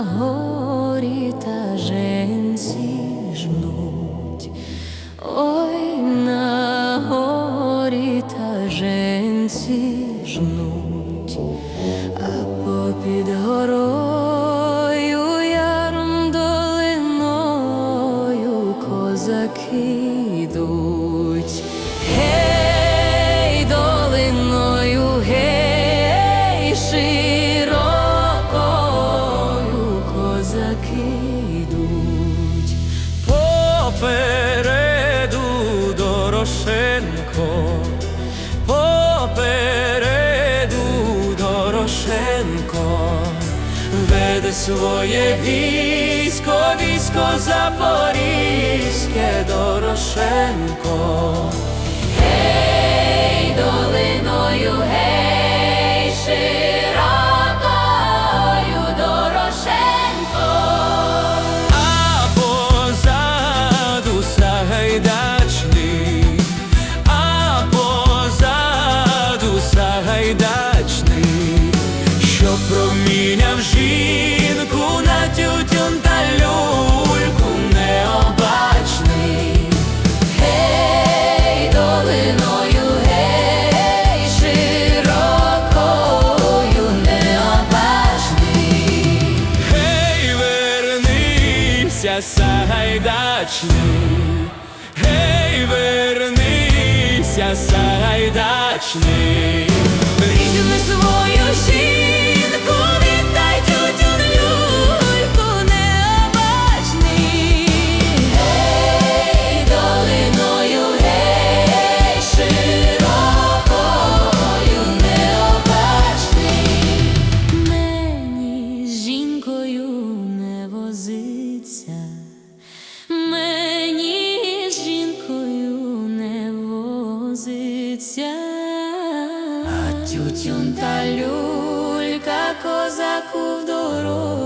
на горі та женці жнуть, ой, на горі та женці жнуть, а попід горою яром долиною козаки йдуть. Йдуть. Попереду Дорошенко, попереду Дорошенко, веде своє військо, військо Запорізьке Дорошенко. Вернися, Сагайдачний, гей, вернися, Сагайдачний. Тютюн та люлька козаку в дорозі